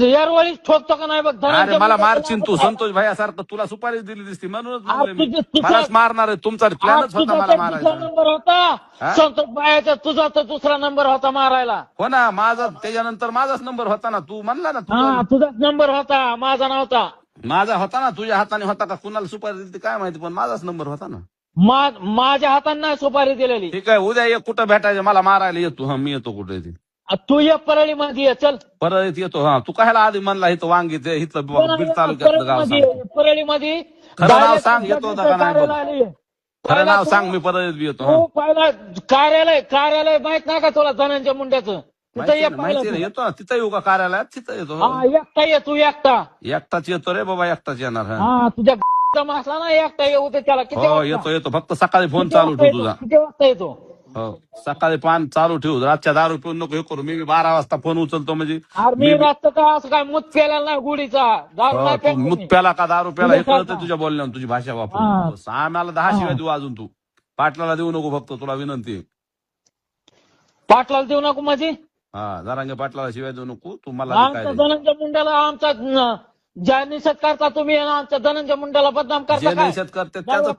यारवळी ठोकतो का नाही बघ अरे मला मुंडे मारशील तू तुला- संतोष भाई सारखं तुला सुपारी दिली दिसती म्हणूनच मी. मलाच मारणार आहे तुमचा प्लॅनच होता मला दुसरा मारायचा. नंबर होता? संतोष बायाचा तुझा तर दुसरा नंबर होता मारायला. हो ना माझा त्याच्यानंतर माझाच नंबर होता ना तू म्हणला ना हा तू तुझाच नंबर होता माझा नव्हता. माझा होता ना तुझ्या हाताने होता का कुणाला सुपारी दिली ती काय माहिती पण माझाच नंबर होता ना. मा- माझ्या हाताने सुपारी दिलेली. ठीक आहे उद्या ये कुठं भेटायचं मला मारायला येतो हा मी येतो कुठे ती. तू ये परळी मध्ये ये चल. परत येतो हा. तू कायला आधी म्हणला इथं वांगी ते इथलं बीड तालुक्यातलं गाव सांग. परळी मध्ये खरं नाव सांग, येतो का नाही बघ. खरं नाव तू- सांग मी परत बी येतो हा. तू पहिला कार्यालय कार्यालय माहीत नाही का तुला धनंजय मुंड्याचं तिथं माहिती ये आहे ना, माहिती आहे ना, पहिला येतो ना तिथं येऊ का कार्यालयात? तिथं येतो. तू. हा एकटा ये तू एकटा. एकटाच येतो रे बाबा एकटाच येणार हा. हा तुझ्या जमा असला ना एकटा येऊ दे त्याला किती हो वाजता? येतो येतो. फक्त सकाळी फोन किती चालू वाजता ठेव येतो? तुझा. किती वाजता येतो? हो सकाळी पान चालू ठेव रातच्या दारू पिऊन नको हे करू मी बी बारा वाजता फोन उचलतो म्हणजे अरे मी काय असं काय मूत प्यायला नाही गुढीचा दारू हो, नाही तू प्यायला मूत. प्याला का दारू प्याला हे तुझ्या कळतं. तुझ्या बोलण्यावर तुझी भाषा हा. वापर आम्हाला दहा. शिवाय देऊ अजून तू पाटलाला देऊ नको फक्त तुला विनंती आहे. पाटलाला देऊ नको माझी हा जरांगे पाटलाला शिवाय देऊ नको तू मला बी काय आमच्या. धनंजय मुंड्याला आमचा न- ज्या निषेध करता तुम्ही आणि आमच्या धनंजय मुंड्याला बदनाम जे करता काय निषेध करते त्याचं